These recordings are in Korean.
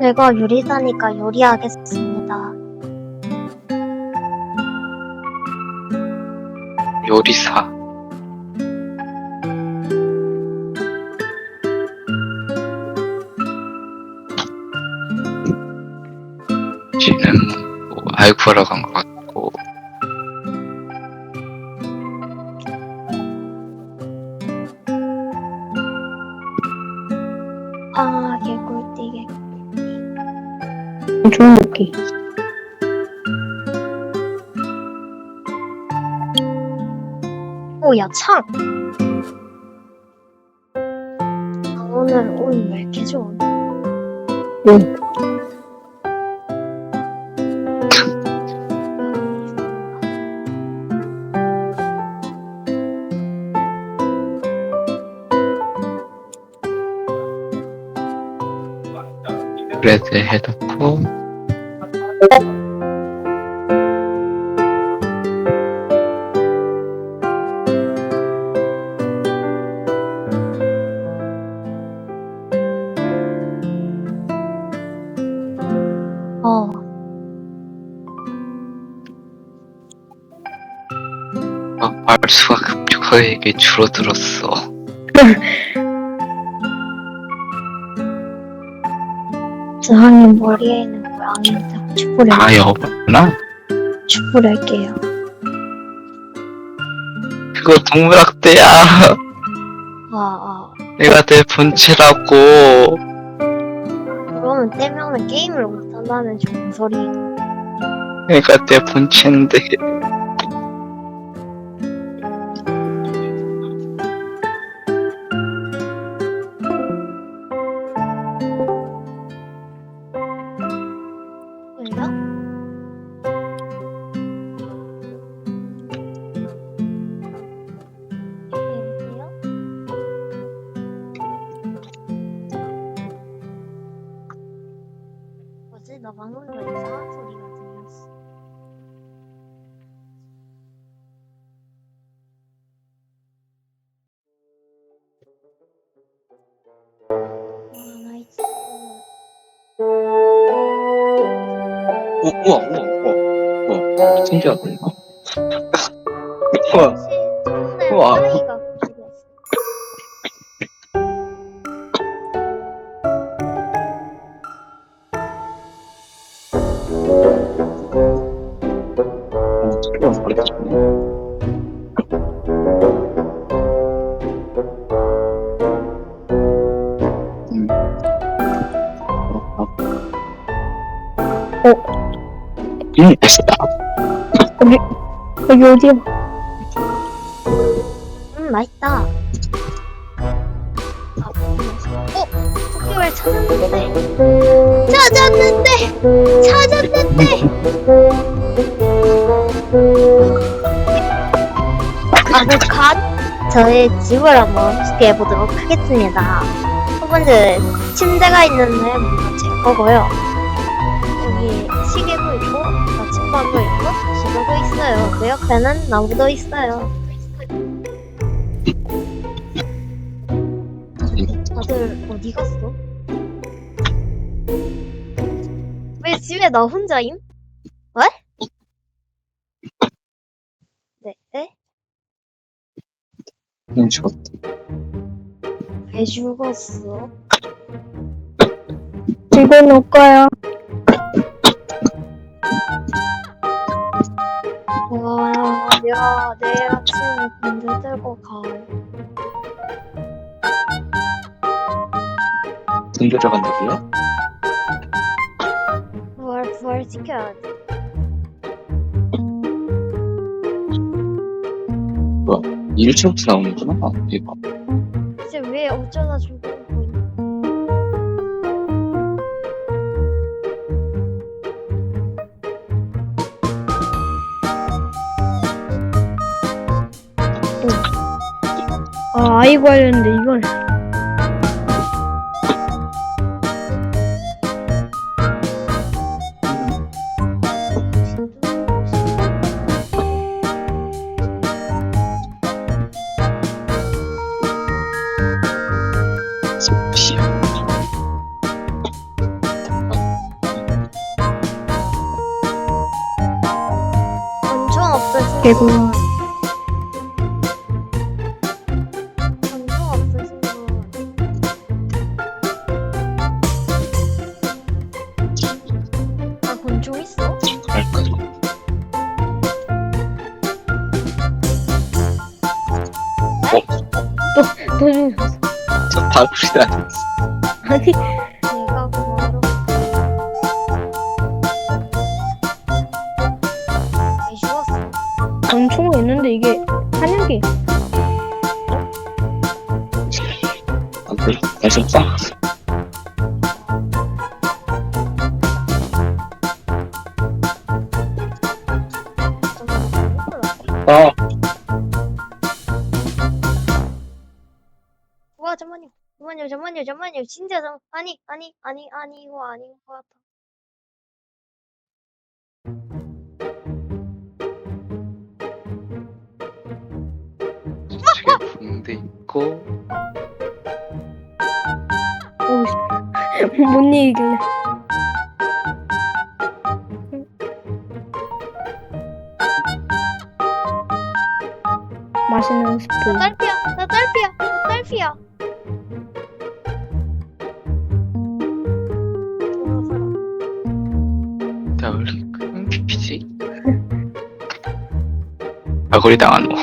내가 요리사니까 요리하겠습니다. 요리사. 쥐는 뭐 알구하러 간 것 같고 아, 좋은 느낌. 오, 야, 창! 아, 오늘, 오늘 왜 이렇게 좋은? 응. 브레드 해놓고 어, 막 말수가 급격하게 줄어들었어. 주황님 머리에 있는 고양이한테 축구를, 다 여봤나? 축구를 할게요. 그거 동물학대야. 아, 아. 내가 내 본체라고. 그러면 떼면은 게임을 못한다는 좋은 소리. 내가 내 본체인데. 신기하다, 이거. 우와, 우와. 여기 어디야? 음, 맛있다. 아, 맛있어. 어? 토끼를 찾았는데. 찾았는데! 찾았는데! 아보칸? 저의 집을 한번 소개해 보도록 하겠습니다. 첫 번째, 침대가 있는데 제 거고요. 여기 시계도 있고, 나침반도 있고, 지도도 있어요. 그 옆에는 나무도 있어요. 다들 어디 갔어? 왜 집에 나 혼자임? 왜? 네, 네? 그냥 죽었다. 왜 죽었어? 들고 놓을 거야. 와, 야, 내일 아침에 군대 들고 가. 돈 들어간다고요? 부활, 부활 시켜야 돼. 일체부터 나오는구나. 아, 대박. 이제 왜 어쩌다 죽은 아, 아이고 하려는데 이걸. 저 바꿀이 아니었어. 아니, 내가 구하러. 왜 죽었어? 권총은 있는데 이게 한약이 안 돼. 다시 빵. 잠만요 진짜 잠 아니 아니 아니 아니 이거 아닌 것 같아 저게 붕대 있고. 뭔 얘기길래. 맛있는 스프. 나 딸피 아거리 당한 놈.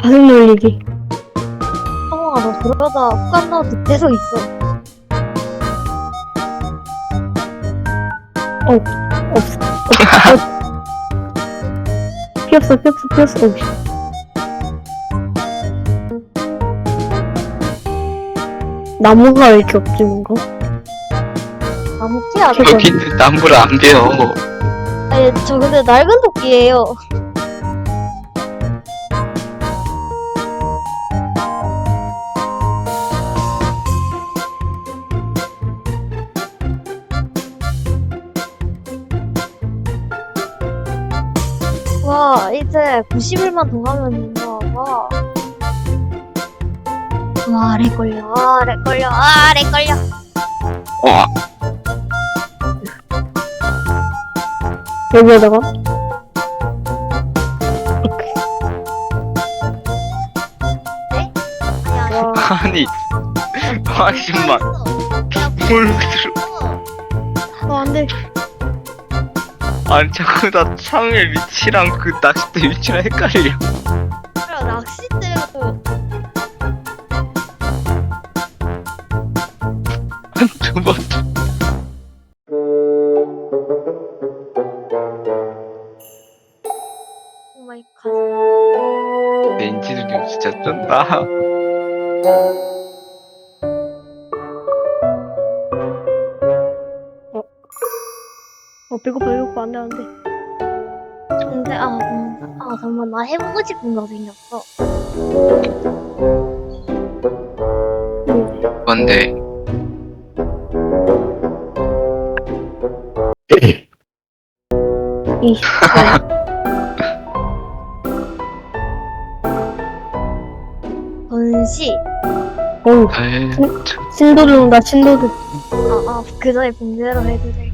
가슴 놀리기. 성공아 너 그러다 나도 계속 있어 없어. 없어. 피었어, 피었어, 피었어. 씨. 나무가 왜 이렇게 없지, 뭔가? 나무 키야 여기는 나무를 안 베어. 아니 저 근데 낡은 도끼예요 와 이제 90일만 더 하면 된다 와. 와, 렉 걸려, 아, 렉 걸려, 아, 렉 걸려. 와, 여기에다가? 아니야, 와, 아니, 아줌마, 뭘 들어. 어, 안 돼. 아니, 자꾸 나 창의 위치랑 그 낚싯대 위치랑 헷갈려. 진짜 쩐다. 어, 배고파, 배고파. 안 돼, 안 돼. 근데, 아, 음, 아, 잠깐만, 나 해보고 싶은 거 생겼어. 뭔데? 이, 어우, 에이, 신도 들어온다, 신도들. 아, 아, 그 전에 봉제로 해도 돼.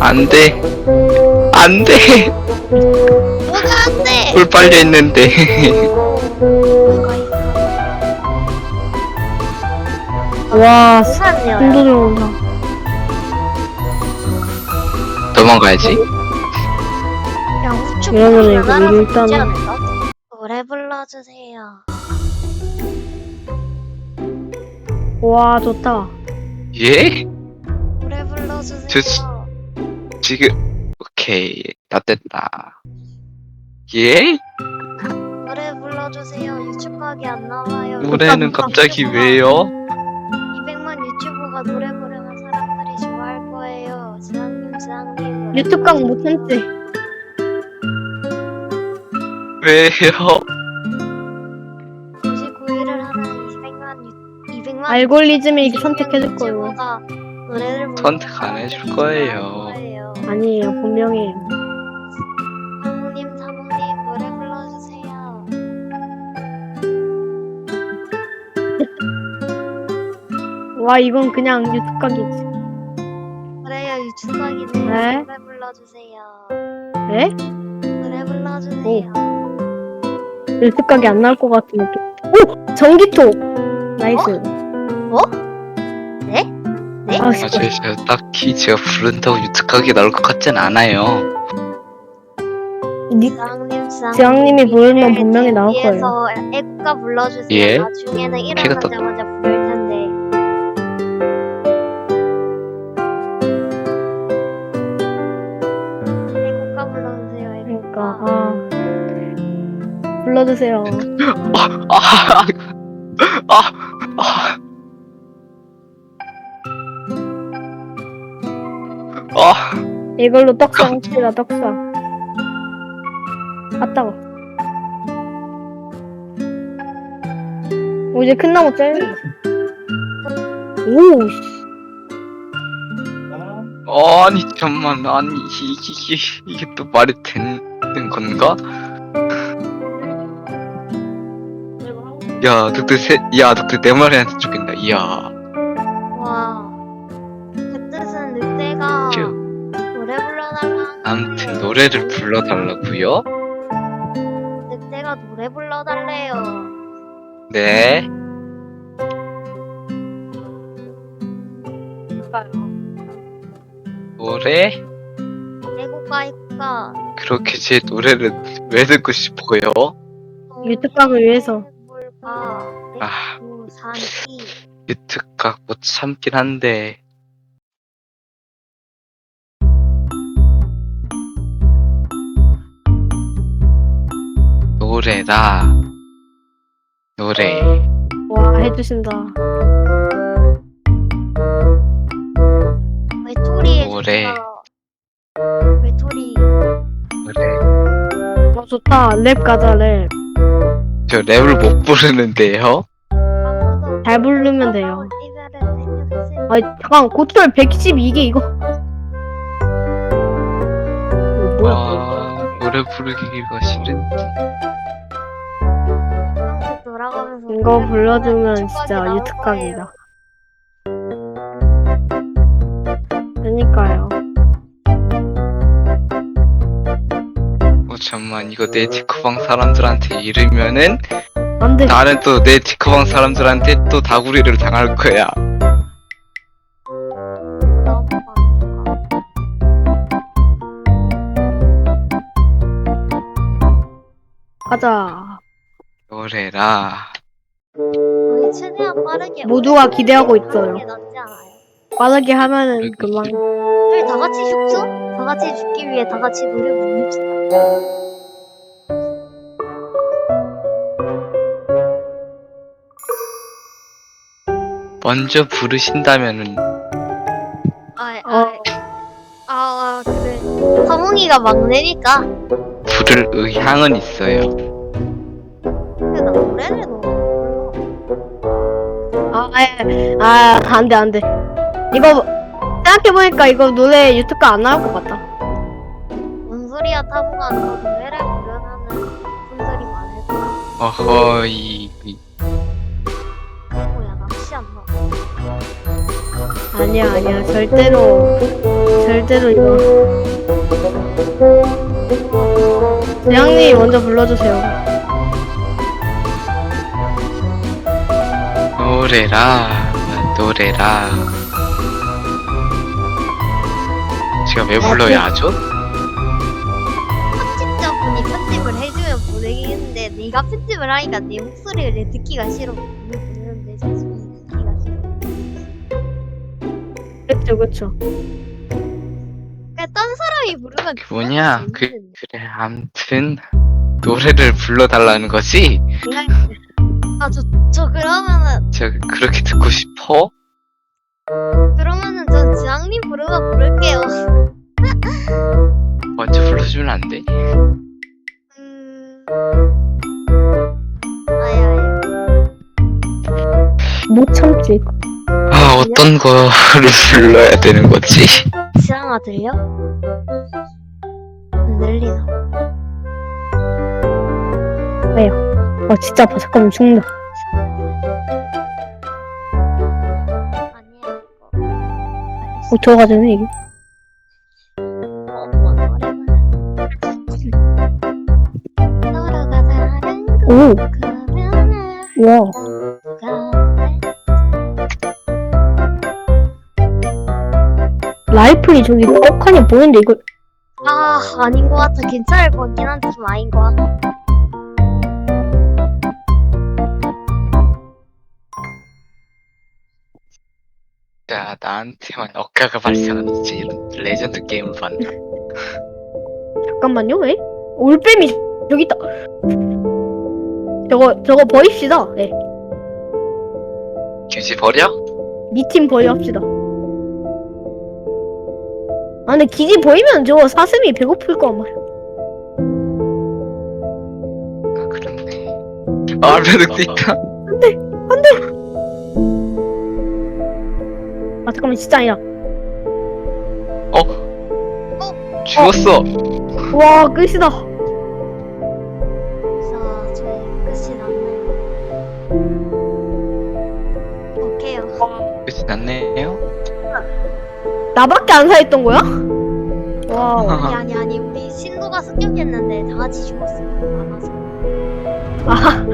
안 돼. 안 돼. 뭐가 안 돼! 꿀 빨려 있는데. 뭐가 있어? 와, 우산이야. 신도 들어온다. 도망가야지. 야, 우측 이러면 이거 일단은- 않을까? 불러주세요. 와, 좋다. 예? 노래 불러주세요. 저- 지금 오케이 다 됐다. 예? 노래 불러주세요. 유튜브 각이 안 나와요. 노래는 갑자기 왜요? 200만 유튜버가 노래 부르면 사람들이 좋아할 거예요. 지상님, 지상님. 노래 유튜브 강 못했지? 왜요? 유, 200만 알고리즘이 선택해줄 거예요. 노래를 선택 안 해줄 사람들이 거예요. 아니에요, 분명해요. 사모님, 사모님 노래 불러주세요. 와, 이건 그냥 유튜브 각이지. 지은님 네? 노래 불러주세요. 네? 노래 불러주세요. 일특각이 안 나올 것 같은 느낌. 오! 전기톱! 나이스. 네? 네? 아, 아. 저, 저 딱히 제가 부른다고 유특하게 나올 것 같진 않아요. 니, 지앙님, 지앙님이 부르면 분명히 나올 거예요. 위에서 애국가 불러주세요. 예? 나중에는 피가 떴- 일어나자마자 부를 텐데. 애국가 불러주세요. 애국가. 그러니까, 아. 불러주세요. 아, 아, 아, 아, 이걸로 떡상 치라, 떡상. 아, 따가. 오, 이제 큰 나무 잘려. 오, 씨. 아니 잠만 아니 이게 이게 이게 또 말이 되는 건가? 야, 늑대 세, 야, 늑대 내 말이한테 죽인다. 이야, 노래를 불러달라고요? 늑대가 노래 불러달래요. 네. 노래? 애국가 애국가. 그렇게 제 노래를 왜 듣고 싶어요? 유튜브를 위해서. 물가. 아. 산이. 유특각 못 참긴 한데. 노래다. 노래. 와, 해주신다. 외톨이의 노래. 외톨이. 노래. 와, 좋다. 랩 가자, 랩. 저 랩을 못 부르는데요? 아무도 잘 부르면 돼요. 아니, 잠깐, 고철 112개, 이거. 이거 뭐야? 아, 노래 부르기가 싫은데. 이거 노래 불러주면 진짜 유특각이다. 그니까요. 어, 잠만, 이거 내 디코방 사람들한테 이르면은 안 돼. 나는 또 내 디코방 사람들한테 또 다구리를 당할 거야. 가자. 노래라. 최대한 빠르게 모두가 기대하고 있어요. 게 낫지 않아요? 빠르게 하면은 그만. 저희 다 같이 죽죠? 다 같이 죽기 위해 다 같이 노래 부릅시다. 먼저 부르신다면은 아, 어. 아, 아, 그래. 사몽이가 막내니까. 부를 의향은 있어요. 근데 나 노래를 너무. 아, 아, 아, 안 돼, 안 돼. 이거, 생각해보니까 이거 노래 유튜브 안 나올 것 같다. 뭔 소리야, 타보가 너 노래를 부르면은 분들이 많을 거야. 어허이. 뭐야, 낚시 안 나. 아니야, 아니야. 절대로, 절대로 이거. 대장님 먼저 불러주세요. 노래라. 노래라. 제가 왜 불러야 하죠? 편집자분이 편집을 해주면 보내겠는데 내가 편집을 하니까 내 목소리를 듣기가 싫어. 왜 보내는데 자식이 듣기가 싫어. 그쵸, 그쵸. 그냥 딴 사람이 부르면 그 뭐냐? 그. 그래 암튼 노래를 불러달라는 거지. 아, 저, 저 그러면은, 저 그렇게 듣고 싶어? 그러면은 전 지앙님 부르면 부를게요. 먼저 불러주면 안 돼? 음. 아야, 아야. 못 참지. 아 어떤 거를 불러야 되는 거지? 지앙아 들려? 안 들리나? 아 진짜 바삭하면 죽는다. 아니야 이거. 어 들어가잖아 이게. 어, 뭐, 오! 와. 라이플이 저기 떡하니 보이는데 이걸 아 아닌 것 같아. 괜찮을 것 같긴 한데 좀 아닌 것 같아. 자 나한테만 억가가 발생하는 진짜 이런 레전드 게임을 봤나 잠깐만요, 에? 올빼미 저기 있다. 저거 저거 버립시다. 예. 규지 버려? 니팀 버립시다. 아 근데 기지 보이면 저거 사슴이 배고플 거란 말이야. 아 그렇네 아 알베르 잠깐만 진짜 아니야. 죽었어 와 끝이다. 자 저희 끝이 났네요 오케이요 끝이 났네요 나밖에 안 살았던 거야? 와. 아니 아니 아니 우리 신도가 습격했는데 다 같이 죽었어요 많아서 아